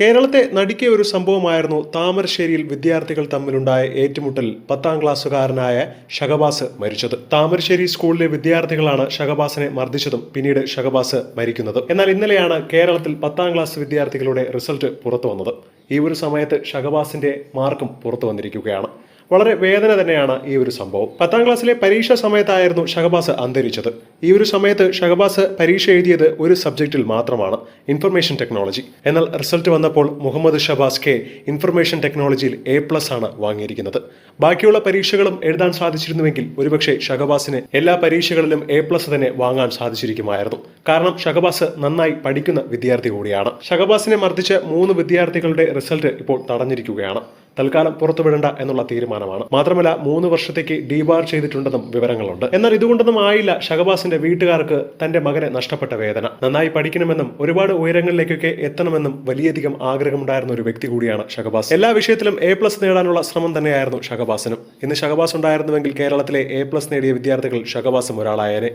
കേരളത്തെ നടുക്കിയ ഒരു സംഭവമായിരുന്നു താമരശ്ശേരിയിൽ വിദ്യാർത്ഥികൾ തമ്മിലുണ്ടായ ഏറ്റുമുട്ടൽ. പത്താം ക്ലാസ്സുകാരനായ ഷഹബാസ് മരിച്ചത്. താമരശ്ശേരി സ്കൂളിലെ വിദ്യാർത്ഥികളാണ് ഷഹബാസിനെ മർദ്ദിച്ചതും പിന്നീട് ഷഹബാസ് മരിക്കുന്നതും. എന്നാൽ ഇന്നലെയാണ് കേരളത്തിൽ പത്താം ക്ലാസ് വിദ്യാർത്ഥികളുടെ റിസൾട്ട് പുറത്തു വന്നത്. ഈ ഒരു സമയത്ത് ഷഹബാസിന്റെ മാർക്കും പുറത്തു വന്നിരിക്കുകയാണ്. വളരെ വേദന തന്നെയാണ് ഈ ഒരു സംഭവം. പത്താം ക്ലാസ്സിലെ പരീക്ഷ സമയത്തായിരുന്നു ഷഹബാസ് അന്തരിച്ചത്. ഈ ഒരു സമയത്ത് ഷഹബാസ് പരീക്ഷ എഴുതിയത് ഒരു സബ്ജക്റ്റിൽ മാത്രമാണ് ഇൻഫർമേഷൻ ടെക്നോളജി എന്നാൽ റിസൾട്ട് വന്നപ്പോൾ മുഹമ്മദ് ഷബാസ് കെ ഇൻഫർമേഷൻ ടെക്നോളജിയിൽ എ പ്ലസ് ആണ് വാങ്ങിയിരിക്കുന്നത്. ബാക്കിയുള്ള പരീക്ഷകളും എഴുതാൻ സാധിച്ചിരുന്നുവെങ്കിൽ ഒരുപക്ഷെ ഷഹബാസിന് എല്ലാ പരീക്ഷകളിലും എ പ്ലസ് തന്നെ വാങ്ങാൻ സാധിച്ചിരിക്കുമായിരുന്നു. കാരണം ഷഹബാസ് നന്നായി പഠിക്കുന്ന വിദ്യാർത്ഥി കൂടിയാണ്. ഷഹബാസിനെ മർദ്ദിച്ച മൂന്ന് വിദ്യാർത്ഥികളുടെ റിസൾട്ട് ഇപ്പോൾ തടഞ്ഞിരിക്കുകയാണ്. തൽക്കാലം പുറത്തുവിടേണ്ട എന്നുള്ള തീരുമാനമാണ്. മാത്രമല്ല മൂന്ന് വർഷത്തേക്ക് ഡിബാർ ചെയ്തിട്ടുണ്ടെന്നും വിവരങ്ങളുണ്ട്. എന്നാൽ ഇതുകൊണ്ടൊന്നും ആയില്ല ഷഹബാസിന്റെ വീട്ടുകാർക്ക് തന്റെ മകനെ നഷ്ടപ്പെട്ട വേദന. നന്നായി പഠിക്കണമെന്നും ഒരുപാട് ഉയരങ്ങളിലേക്കൊക്കെ എത്തണമെന്നും വലിയധികം ആഗ്രഹമുണ്ടായിരുന്ന ഒരു വ്യക്തി കൂടിയാണ് ഷഹബാസ്. എല്ലാ വിഷയത്തിലും എ പ്ലസ് നേടാനുള്ള ശ്രമം തന്നെയായിരുന്നു ഷഹബാസിനും. ഇന്ന് ഷഹബാസ് ഉണ്ടായിരുന്നുവെങ്കിൽ കേരളത്തിലെ എ പ്ലസ് നേടിയ വിദ്യാർത്ഥികൾ ഷഹബാസും ഒരാളായേനെ.